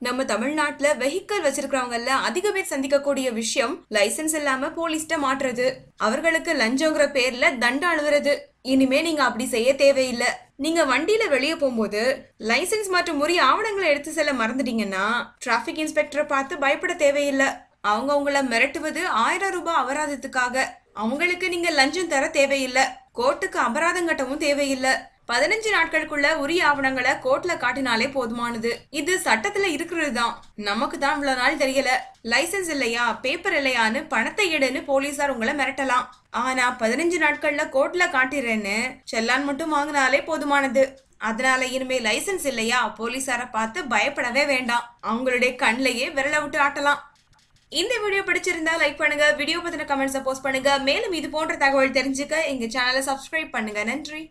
நம்ம தமிழ்நாட்டுல வெஹிக்கிள் வச்சிருக்கிறவங்கல்ல அதிக பேர் சந்திக்கக்கூடிய விஷயம் லைசென்ஸ் இல்லாம போலீஸ்ட மாட்டுறது. அவர்களுக்கு லஞ்சங்கிற பேர்ல தண்டம் அழுவுறது. இனிமே நீங்க அப்படி செய்ய தேவையில்லை. நீங்க வண்டியில வெளியே போகும்போது லைசென்ஸ் மற்றும் உரிய ஆவணங்களை எடுத்து செல்ல மறந்துட்டீங்கன்னா டிராபிக் இன்ஸ்பெக்டரை பார்த்து பயப்பட தேவையில்லை. அவங்க உங்களை மிரட்டுவது ஆயிரம் ரூபாய் அபராதத்துக்காக. அவங்களுக்கு நீங்க லஞ்சம் தர தேவையில்லை. கோர்ட்டுக்கு அபராதம் கட்டவும் தேவையில்லை. பதினஞ்சு நாட்களுக்குள்ள உரிய ஆவணங்களை கோர்ட்ல காட்டினாலே போதுமானது. இது சட்டத்துல இருக்கிறது தான் நமக்கு தான் இவ்வளவு நாள் தெரியல. லைசென்ஸ் இல்லையா பேப்பர் இல்லையான்னு பணத்தை எடுன்னு போலீசார் உங்களை மிரட்டலாம். ஆனா பதினஞ்சு நாட்கள்ல கோர்ட்ல காட்டிடுறேன்னு செல்லான் மட்டும் வாங்கினாலே போதுமானது. அதனால இனிமே லைசென்ஸ் இல்லையா போலீசார பார்த்து பயப்படவே வேண்டாம். அவங்களுடைய கண்ணிலேயே விரல விட்டு ஆட்டலாம். இந்த வீடியோ பிடிச்சிருந்தா லைக் பண்ணுங்க வீடியோ பத்தின கமெண்ட்ஸை போஸ்ட் பண்ணுங்க. மேலும் இது போன்ற தகவல் தெரிஞ்சுக்க எங்க சேனலை சப்ஸ்கிரைப் பண்ணுங்க. நன்றி.